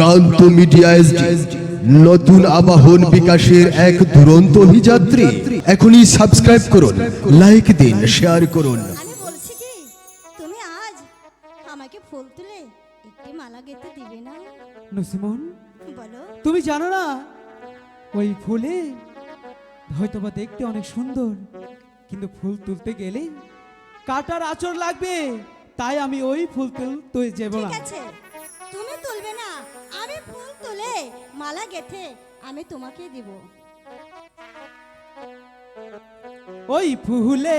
প্রান্ত media SD নতুন আবাহন বিকাশের এক দুরন্ত অভিযাত্রী। এখনই সাবস্ক্রাইব করুন লাইক দিন শেয়ার করুন। আমি বলছি কি তুমি আজ আমাকে ফুল তুলে একটি মালা গেঁথে দিবে না? নসিমন বলো। তুমি জানো না ওই ফুলে হয়তোবা দেখতে অনেক সুন্দর কিন্তু ফুল তুলতে গেলে কাটার আচর লাগবে তাই আমি ওই ফুল তুলতে যাব ঠিক না আছে না আমি তুলে মালা গেথে আমি তোমাকে দিব। ওই ফুলে